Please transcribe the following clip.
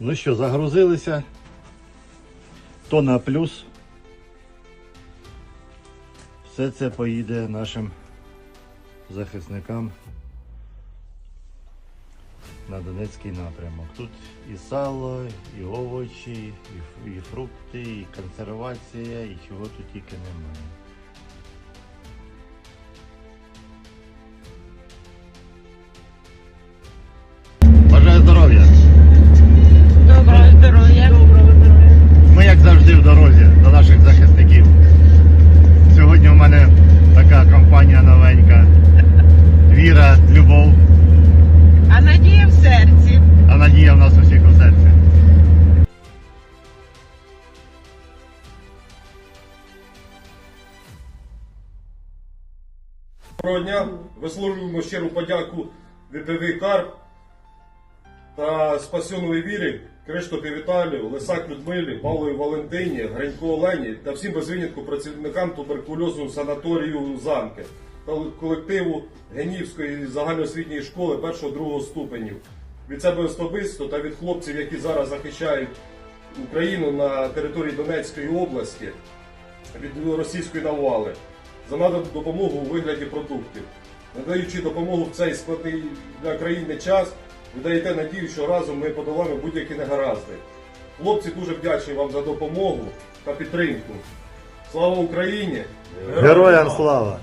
Ну що, загрузилися. Тона плюс. Все це поїде нашим захисникам на Донецький напрямок. Тут і сало, і овочі, і фрукти, і консервація, і чого тут тільки немає. Доброго дня. Висловлюємо щиру подяку ВПВ Карп та Спасьоновій Вірі, Криштопі Віталію, Лисак Людмилі, Павлові Валентині, Гринько Олені та всім без винятку працівникам туберкульозу санаторію Замки та колективу Генівської загальноосвітньої школи 1-2 ступенів. Від себе особисто та від хлопців, які зараз захищають Україну на території Донецької області від російської навали за надану допомогу у вигляді продуктів. Надаючи допомогу в цей складний для країни час, ви даєте надію, що разом ми подолаємо будь-які негаразди. Хлопці дуже вдячні вам за допомогу та підтримку. Слава Україні! Героям слава!